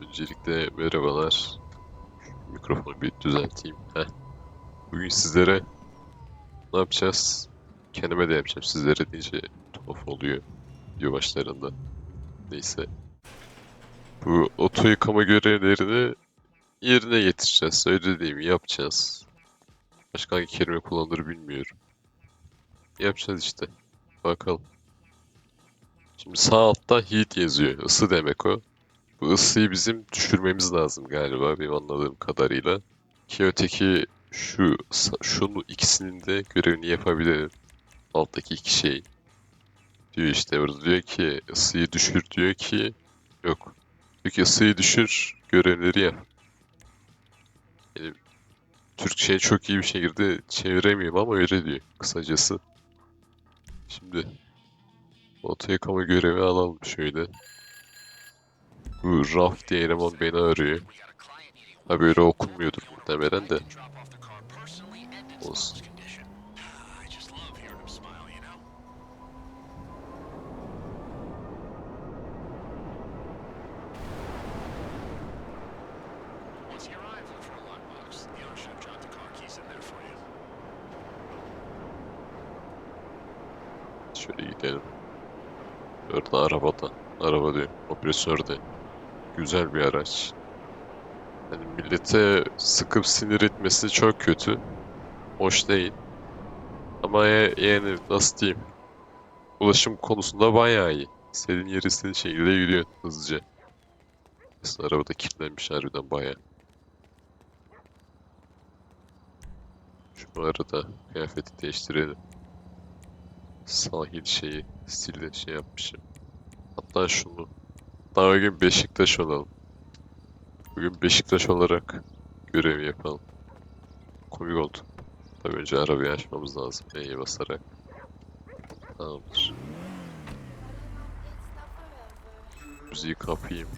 Öncelikle merhabalar. Mikrofonu bir düzelteyim. Heh. Bugün sizlere ne yapacağız? Kendime de yapacağım. Sizlere deyince tuhaf oluyor video başlarında. Neyse. Bu oto yıkama görevlerini yerine getireceğiz. Öyle mi? Yapacağız. Başka hangi kelime kullanılır bilmiyorum. Yapacağız işte. Bakalım. Şimdi sağ altta heat yazıyor. Isı demek o. Bu ısıyı bizim düşürmemiz lazım galiba benim anladığım kadarıyla. Ki öteki şu şunu ikisinin de görevini yapabilirim. Alttaki iki şey. Diyor işte burada diyor ki ısıyı düşür diyor ki yok. Diyor ki ısıyı düşür görevleri yap. Yani Türkçe'ye çok iyi bir şekilde çeviremiyorum ama öyle diyor kısacası. Şimdi oto yıkama görevi alalım şöyle. Bu Raf diye eleman beni arıyor. Ha böyle okunmuyordur muhtemelen de. Olsun. Şöyle gidelim. Orada arabada. Araba diyor. Operatörde. Güzel bir araç. Yani millete sıkıp sinir etmesi çok kötü. Hoş değil. Ama ya- yani nasıl diyeyim? Ulaşım konusunda bayağı iyi. İstediğin yere istediğin şekilde gidiyor hızlıca. Aslında arabada kilitlenmiş harbiden bayağı. Şu arada kıyafeti değiştirelim. Sahil şeyi stilde şey yapmışım. Hatta şunu. Daha bugün Beşiktaş olalım. Bugün Beşiktaş olarak görev yapalım. Komik oldu. Tabii önce arabayı açmamız lazım. E'ye basarak. Tamamdır. Müziği kapayım.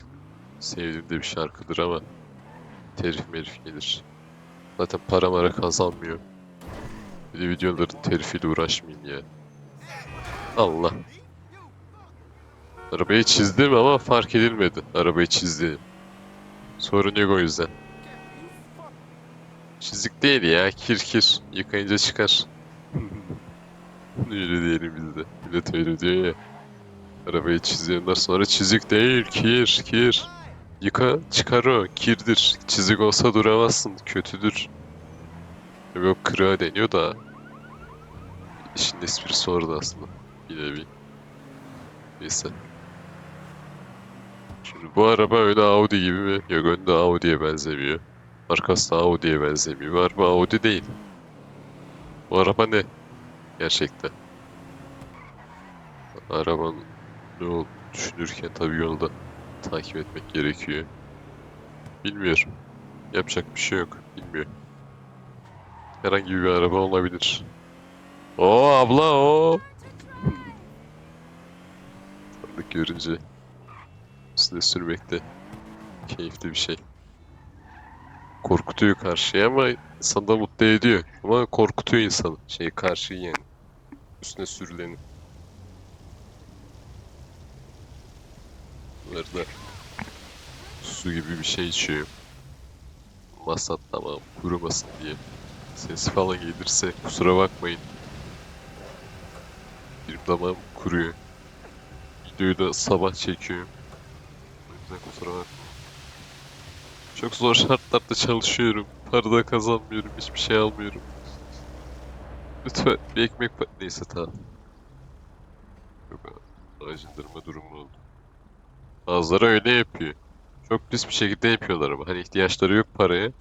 Sevdiğim de bir şarkıdır ama telif merif gelir. Zaten para mara kazanmıyor. Bir de videoların telifiyle uğraşmayayım ya. Allah. Arabayı çizdim ama fark edilmedi. Arabayı çizdim. Sorun yok o yüzden. Çizik değil ya. Kir kir. Yıkayınca çıkar. öyle diyelim biz de. Millet öyle diyor ya. Arabayı çiziyorlar sonra çizik değil. Kir kir. Yıka çıkar o. Kirdir. Çizik olsa duramazsın. Kötüdür. Yok kırığa deniyor da. İşin esprisi orada aslında. Bir nevi. Neyse. Şimdi bu araba öyle Audi gibi mi? Yok önde Audi'ye benzemiyor. Arkası da Audi'ye benzemiyor. Bu araba Audi değil. Bu araba ne? Gerçekten. Arabanın ne olduğunu düşünürken tabii yolda takip etmek gerekiyor. Bilmiyorum. Yapacak bir şey yok. Bilmiyorum. Herhangi bir araba olabilir. Oo abla o. Tanıdık görünce üstüne sürmek de keyifli bir şey. Korkutuyor karşıya ama insanı da mutlu ediyor. Ama korkutuyor insanı. Şey karşıyı yani. Üstüne sürüleni. Bunları da su gibi bir şey içiyor. Masat tamam kurumasın diye. Ses falan gelirse kusura bakmayın. Benim damağım kuruyor. Videoyu da sabah çekiyorum. Yüzden kusura bakmayın. Çok zor şartlarda çalışıyorum. Para da kazanmıyorum. Hiçbir şey almıyorum. Lütfen bir ekmek pa- Neyse tamam. Yok acındırma durumu oldu. Bazıları öyle yapıyor. Çok pis bir şekilde yapıyorlar ama hani ihtiyaçları yok paraya.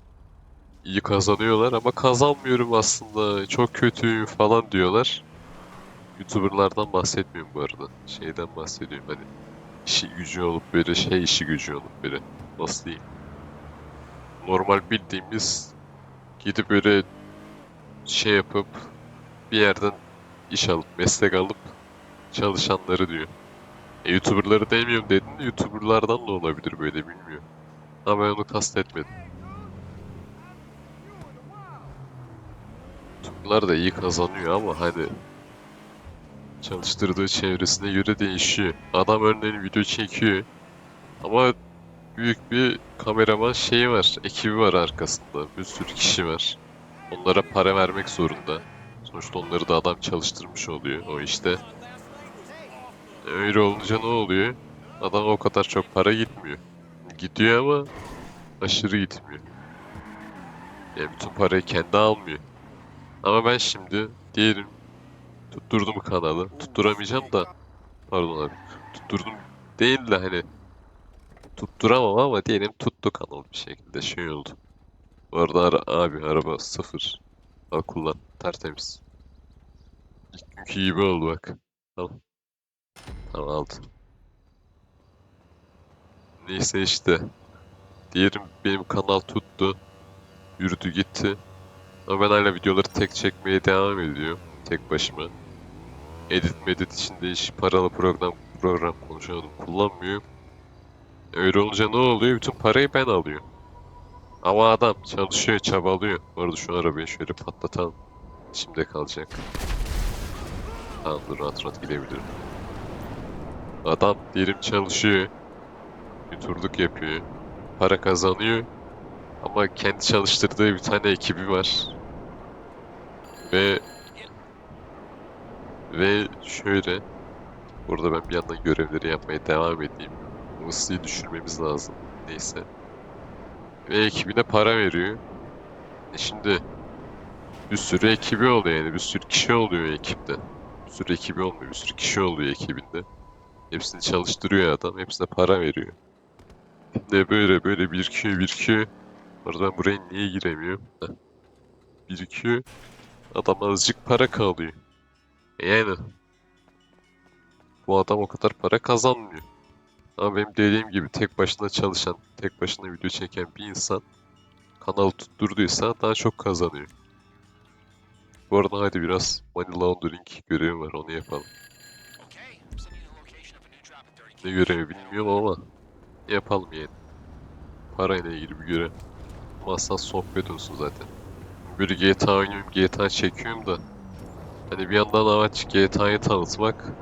İyi kazanıyorlar ama kazanmıyorum aslında. Çok kötüyüm falan diyorlar. YouTuber'lardan bahsetmiyorum bu arada. Şeyden bahsediyorum hani işi gücü olup böyle şey işi gücü olup böyle nasıl diyeyim. Normal bildiğimiz gidip böyle şey yapıp bir yerden iş alıp meslek alıp çalışanları diyor. E, YouTuber'ları demiyorum dedin de YouTuber'lardan da olabilir böyle bilmiyorum. Ama ben onu kastetmedim. YouTuber'lar da iyi kazanıyor ama hani çalıştırdığı çevresine göre değişiyor. Adam örneğin video çekiyor ama büyük bir kameraman şeyi var, ekibi var arkasında. Bir sürü kişi var. Onlara para vermek zorunda. Sonuçta onları da adam çalıştırmış oluyor o işte. Öyle olunca ne oluyor? Adam o kadar çok para gitmiyor. Gidiyor ama aşırı gitmiyor. Yani bütün parayı kendi almıyor. Ama ben şimdi diyelim tutturdum kanalı. Tutturamayacağım da pardon abi. Tutturdum değil de hani tutturamam ama diyelim tuttu kanal bir şekilde şey oldu. Bu arada ara- abi araba sıfır. Al kullan tertemiz. İlk gibi oldu bak. Al. Tamam aldım. Neyse işte. Diyelim benim kanal tuttu. Yürüdü gitti. Ama ben hala videoları tek çekmeye devam ediyorum. Tek başıma. Edit medit içinde hiç paralı program program konuşuyordum kullanmıyorum. Öyle olunca ne oluyor? Bütün parayı ben alıyorum. Ama adam çalışıyor, çabalıyor. Bu arada şu arabayı şöyle patlatalım. Şimdi kalacak. Tamam dur rahat rahat gidebilirim. Adam diyelim çalışıyor. Youtubeluk yapıyor. Para kazanıyor. Ama kendi çalıştırdığı bir tane ekibi var. Ve ve şöyle burada ben bir yandan görevleri yapmaya devam edeyim. Bu düşürmemiz lazım. Neyse. Ve ekibine para veriyor. E şimdi bir sürü ekibi oluyor yani bir sürü kişi oluyor ekipte. Bir sürü ekibi olmuyor, bir sürü kişi oluyor ekibinde. Hepsini çalıştırıyor adam, hepsine para veriyor. Şimdi böyle böyle birikiyor birikiyor. Orada ben buraya niye giremiyorum? Heh. Birikiyor. Adam azıcık para kalıyor. Yani bu adam o kadar para kazanmıyor. Ama benim dediğim gibi tek başına çalışan, tek başına video çeken bir insan kanalı tutturduysa daha çok kazanıyor. Bu arada hadi biraz money laundering görevi var onu yapalım. Okay, I'm sending you the location of a new drop at 30 Ne görevi bilmiyorum ama yapalım yani. Parayla ilgili bir görev. Masal sohbet olsun zaten. Böyle GTA oynuyorum, GTA çekiyorum da hani bir yandan amaç GTA'yı tanıtmak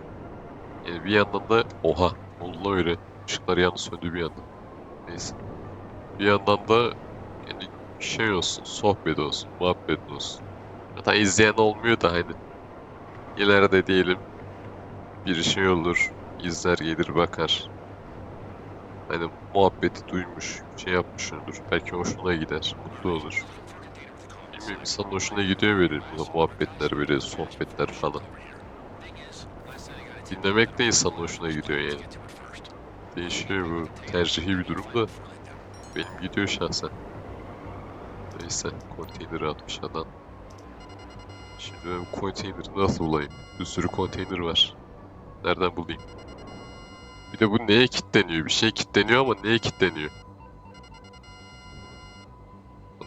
yani bir yandan da oha lan öyle ışıklar yanı söndü bir yandan. Neyse. Bir yandan da yani şey olsun, sohbet olsun, muhabbet olsun. Hatta izleyen olmuyor da hani ileride diyelim bir şey olur, izler gelir bakar. Hani muhabbeti duymuş, şey yapmışındır. Belki hoşuna gider, mutlu olur. Bilmiyorum insanın hoşuna gidiyor böyle bu muhabbetler, böyle sohbetler falan. Dinlemek de insanın hoşuna gidiyor yani. Değişiyor bu tercihi bir durum da benim gidiyor şahsen. Neyse konteyneri atmış adam. Şimdi ben bu konteyneri nasıl bulayım? Bir sürü konteyner var. Nereden bulayım? Bir de bu neye kilitleniyor? Bir şey kilitleniyor ama neye kilitleniyor?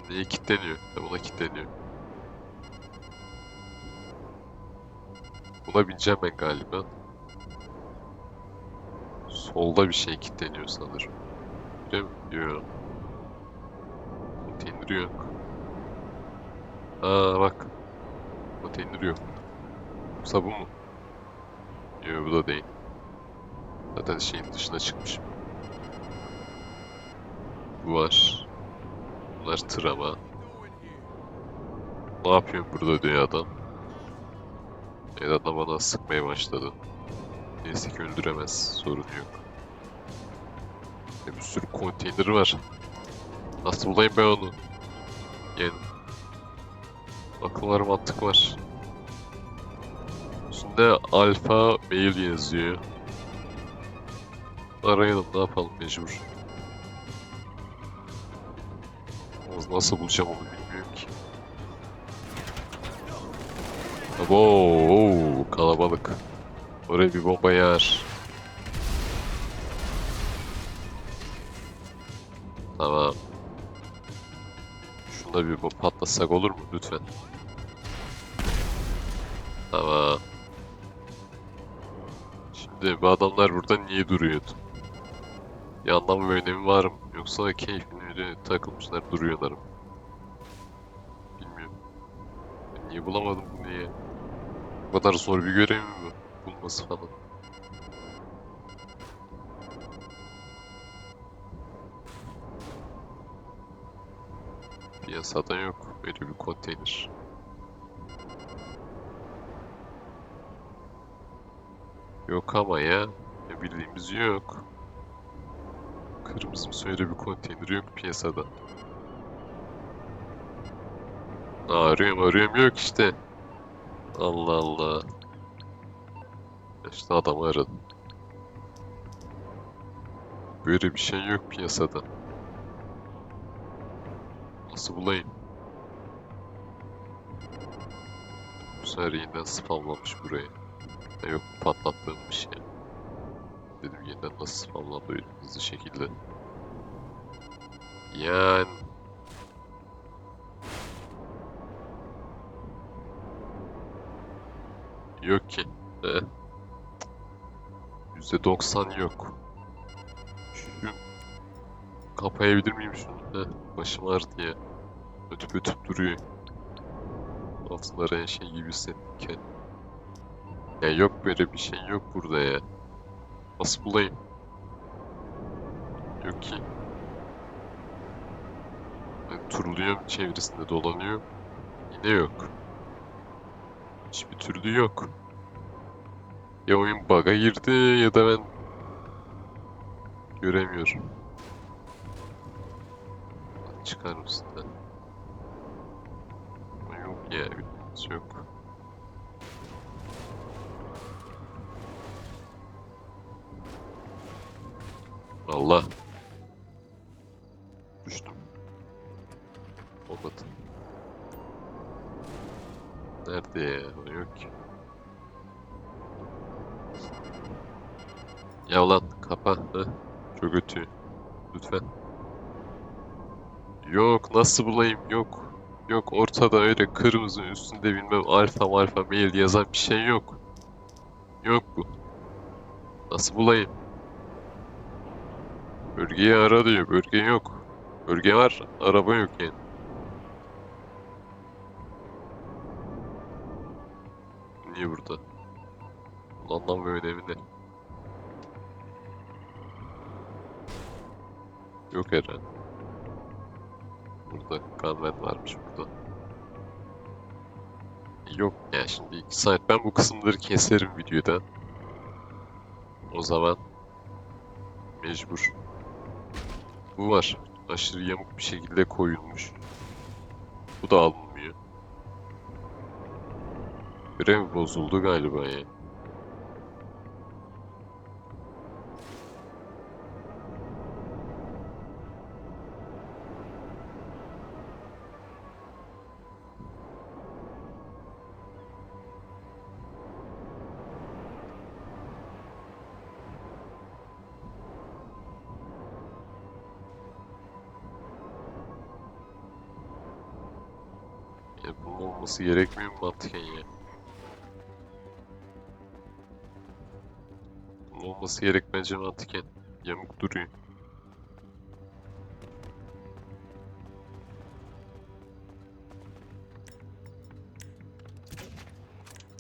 Bu neye kilitleniyor? Buna kilitleniyor. Buna bineceğim ben galiba. Solda bir şey kilitleniyor sanırım. Değil mi? Yok. Konteyner yok. Aa bak. Konteyner yok. Yoksa bu mu? Yok bu da değil. Zaten şeyin dışına çıkmışım. Bu var. Bunlar tır ama. Ne yapıyorsun burada. Evet adam bana sıkmaya başladı. Neyse ki öldüremez. Sorun yok. Ya bir sürü konteyner var. Nasıl bulayım ben onu? Yani akıl var mantık var. Üstünde alfa mail yazıyor. Arayalım ne yapalım mecbur. Nasıl bulacağım onu bilmiyorum ki. Oo, kalabalık. Oraya bir bomba yer. Tamam. Şunda bir bomba patlasak olur mu lütfen? Tamam. Şimdi bu adamlar burada niye duruyordu? Bir anlamı ve önemi var mı? Yoksa keyfine öyle takılmışlar duruyorlar. Bilmiyorum. Ben niye bulamadım bunu ya? Bu kadar zor bir görev mi bu? Bulması falan. Piyasada yok böyle bir konteyner. Yok ama ya. Ne bildiğimiz yok. Kırmızı öyle bir konteyner yok piyasada. Arıyorum arıyorum yok işte. Allah Allah. İşte adamı aradım. Böyle bir şey yok piyasada. Nasıl bulayım? Bu sefer yeniden spamlanmış buraya. Ha, yok patlattığım bir şey. Dedim yeniden nasıl spamlandı öyle hızlı şekilde. Yani... Yok ki. He. %90 yok. Şu kapayabilir miyim şunu? Heh, başım ağrıdı ya. Ötüp ötüp duruyor. Altınlara en şey gibi hissettim Ya yok böyle bir şey yok burada ya. Nasıl bulayım? Yok ki. Ben turluyorum çevresinde dolanıyor. Yine yok. Hiçbir türlü yok. Ya oyun bug'a girdi ya da ben göremiyorum. Çıkar mısın? Yok ya bildiğiniz yok. Allah. Düştüm. Olmadı. Nerede ya? Yok ki. Ya lan kapa. Heh. Çok ötü. Lütfen. Yok nasıl bulayım yok. Yok ortada öyle kırmızı üstünde bilmem alfa alfa mail yazan bir şey yok. Yok bu. Nasıl bulayım? Bölgeyi ara diyor. Bölge yok. Bölge var. Araba yok yani. Niye burada? Ve önemi ne? Yok herhalde. Burada gunman varmış burada. Yok ya şimdi 2 saat ben bu kısımları keserim videoda. O zaman mecbur. Bu var. Aşırı yamuk bir şekilde koyulmuş. Bu da alınmıyor. Görev bozuldu galiba ya. Olması gerekmiyor mu mantıken ya? Olması gerek bence mantıken. Yamuk duruyor.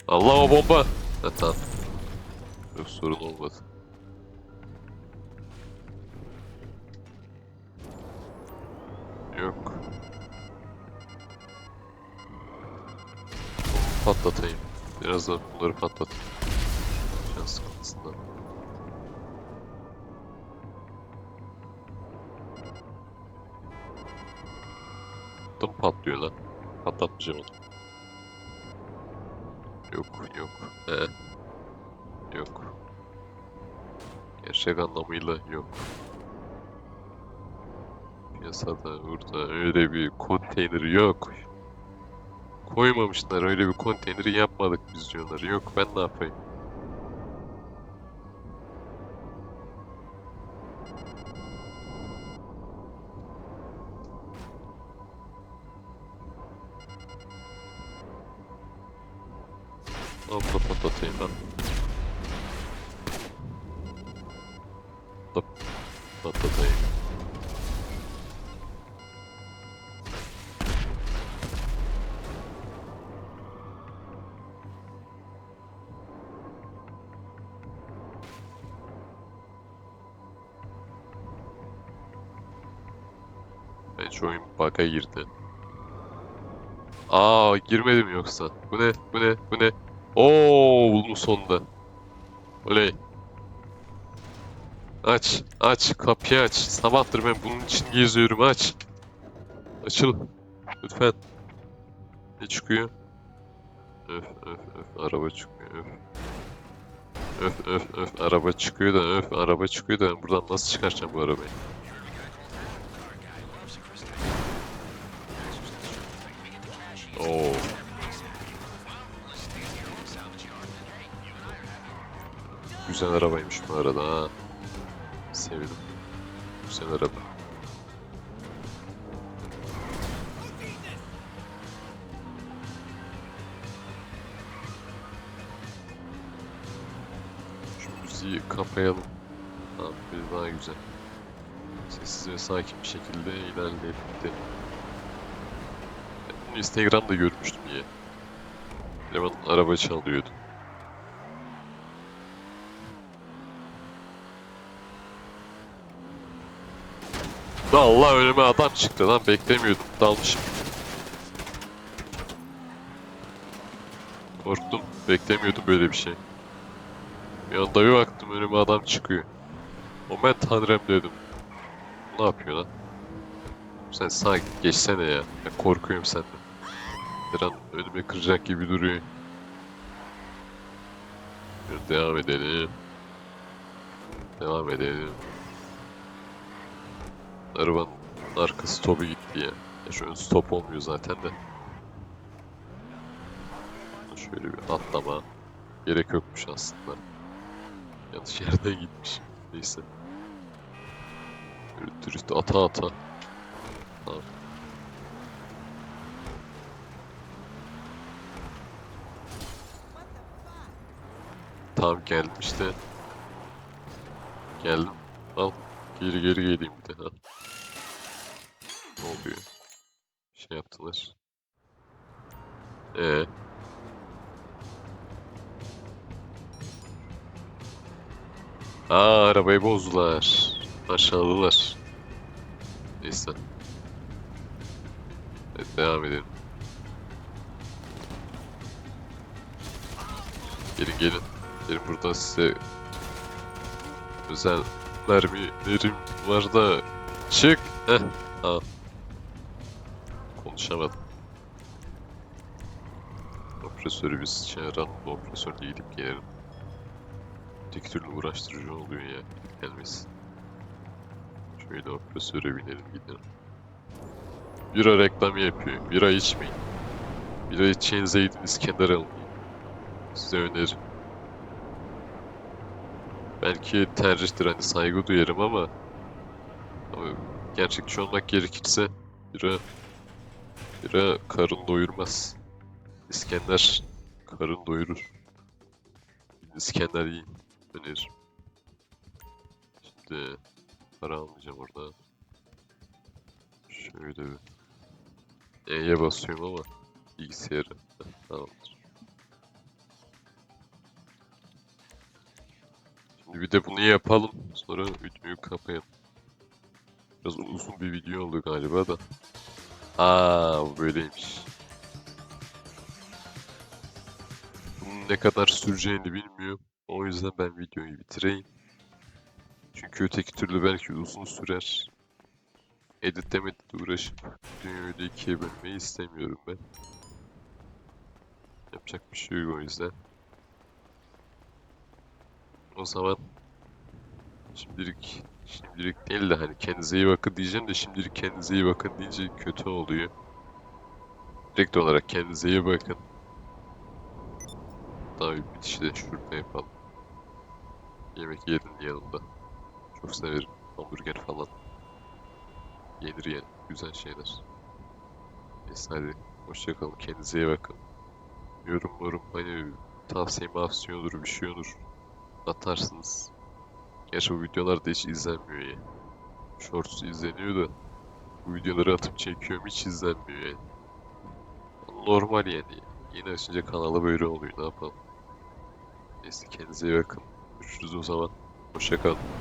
Allah o bomba! Ha, tamam. Yok sorun olmadı. Patlatayım. Biraz da bunları patlatayım. Can sıkıntısından. Dım patlıyor lan. Patlatmayacağım onu. Yok yok. He. Yok. Gerçek anlamıyla yok. Piyasada burada öyle bir konteyner yok. Koymamışlar öyle bir konteyneri yapmadık biz diyorlar. Yok ben ne yapayım? Bence oyun bug'a girdi. Aa girmedim yoksa. Bu ne? Bu ne? Bu ne? Oo buldum sonunda. Oley. Aç. Aç. Kapıyı aç. Sabahtır ben bunun için geziyorum. Aç. Açıl. Lütfen. Ne çıkıyor? Öf öf öf. Araba çıkıyor. Öf. Öf öf öf. Araba çıkıyor da öf. Araba çıkıyor da buradan nasıl çıkaracağım bu arabayı? Güzel arabaymış bu arada ha. Sevdim. Güzel araba. Şu müziği kapayalım. Tamam, bir daha güzel. Sessiz ve sakin bir şekilde ilerleyelim. gidelim. Instagram'da görmüştüm ya. Eleman araba çalıyordu. Allah önüme adam çıktı lan beklemiyordum dalmışım. Korktum beklemiyordum böyle bir şey. Bir anda bir baktım önüme adam çıkıyor. O ben tanrım dedim. Ne yapıyor lan? Sen sakin geçsene ya. Ben korkuyorum senden. Bir an önüme kıracak gibi duruyor. Dur, Devam edelim. Devam edelim. Arabanın arkası stopu gitti ya. ya şu ön stop olmuyor zaten de. Şöyle bir atlama. Gerek yokmuş aslında. Yanlış yerden gitmiş. Neyse. Böyle dürüst ata ata. Tamam. Tamam geldim işte. Geldim. Al. Geri geri geleyim bir de. Ha. Aa arabayı bozdular. Aşağıdalar. Neyse. Evet, devam edelim. Gelin gelin. Gelin burada size özel mermilerim var da çık. Heh. Al. Konuşamadım. Operatörü biz çağıralım. Bu operatörle gidip gelelim. Tek türlü uğraştırıcı oluyor ya. Gidip gelmesin. Şöyle operatöre binelim gidelim. Bira reklamı yapıyor. Bira içmeyin. Bira içeceğinize gidin İskender alın. Size öneririm. Belki tercihtir hani saygı duyarım ama ama gerçekçi olmak gerekirse bira bira karın doyurmaz. İskender karın doyurur. İskender yiyin. Öneririm. Şimdi para almayacağım orada. Şöyle E'ye basıyorum ama bilgisayarı. Tamamdır. Şimdi bir de bunu yapalım. Sonra videoyu kapayalım. Biraz uzun bir video oldu galiba da. Aa bu böyleymiş. Bunun ne kadar süreceğini bilmiyorum. O yüzden ben videoyu bitireyim. Çünkü öteki türlü belki uzun sürer. Editlemekle uğraşıp videoyu da ikiye bölmeyi istemiyorum ben. Yapacak bir şey yok o yüzden. O zaman şimdilik şimdilik değil de hani kendinize iyi bakın diyeceğim de şimdilik kendinize iyi bakın deyince kötü oluyor. Direkt olarak kendinize iyi bakın. Daha bir bitişi de şurada yapalım. Yemek yerin yanında. Çok severim hamburger falan. Yenir yani. Güzel şeyler. Neyse hadi. Hoşçakalın. Kendinize iyi bakın. Yorum yorum hani tavsiye mavsiye olur bir şey olur. Atarsınız. Gerçi bu videolar da hiç izlenmiyor ya. Shorts izleniyor da bu videoları atıp çekiyorum hiç izlenmiyor yani. Normal yani. Yeni açınca kanala böyle oluyor ne yapalım. Neyse kendinize iyi bakın. Görüşürüz o zaman. Hoşçakalın.